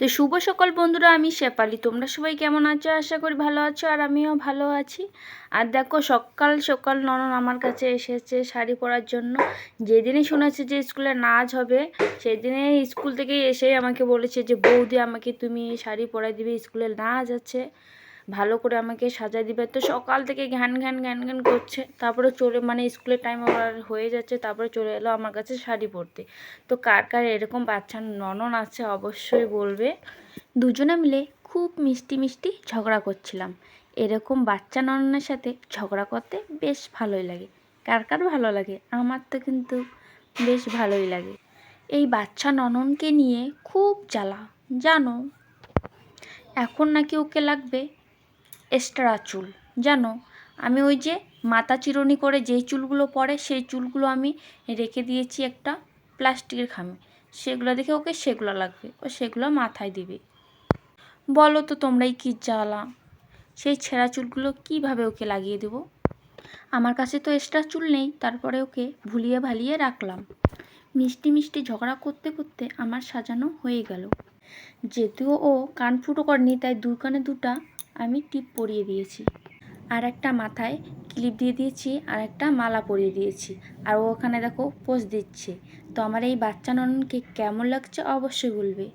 তো শুভ সকল বন্ধুরা, আমি শেপালি তোমরা সবাই কেমন আছো? আশা করি ভালো আছো আর আমিও ভালো আছি। আর দেখো, সকাল সকাল ননন আমার কাছে এসেছে শাড়ি পরার জন্য। যেদিনই শুনেছে যে স্কুলে নাচ হবে সেদিনে স্কুল থেকে এসে আমাকে বলেছে যে, বৌদি, আমাকে তুমি শাড়ি পরাই দিবে। স্কুলে নাচ আছে। ভালো করে আমাকে সাজাই দিবে। তো সকাল থেকে ঘ্যান ঘ্যান ঘ্যান ঘ্যান করছে। তারপরে চলে মানে স্কুলের টাইম আবার হয়ে যাচ্ছে। তারপরে চলে এলো আমার কাছে শাড়ি পরতে। তো কার কার এরকম বাচ্চা ননন আছে অবশ্যই বলবে। দুজনে মিলে খুব মিষ্টি মিষ্টি ঝগড়া করছিলাম। এরকম বাচ্চা নননের সাথে ঝগড়া করতে বেশ ভালোই লাগে। কার কার ভালো লাগে? আমার তো কিন্তু বেশ ভালোই লাগে। এই বাচ্চা নননকে নিয়ে খুব জ্বালা। জানো, এখন নাকি ওকে লাগবে এক্সট্রা চুল। জানো, আমি ওই যে মাথা চিরুনি করে যেই চুলগুলো পড়ে সেই চুলগুলো আমি রেখে দিয়েছি একটা প্লাস্টিকের খামে। সেগুলো দেখে ওকে সেগুলো লাগবে, ও সেগুলো মাথায় দিবে। বলো তো তোমরাই কী জ্বালা? সেই ছেঁড়া চুলগুলো কীভাবে ওকে লাগিয়ে দেবো? আমার কাছে তো এক্সট্রা চুল নেই, তারপরে ওকে ভুলিয়ে ভালিয়ে রাখলাম। মিষ্টি মিষ্টি ঝগড়া করতে করতে আমার সাজানো হয়ে গেল। যেহেতু ও কান ফুটো করেনি, তাই দু কানে দুটা আমি টিপ পরিয়ে দিয়েছি। আর একটা মাথায় ক্লিপ দিয়ে দিয়েছি, আর একটা মালা পরিয়ে দিয়েছি। আর ওখানে দেখো পোজ দিচ্ছে। তো আমার এই বাচ্চা ননকে কেমন লাগছে অবশ্যই বলবে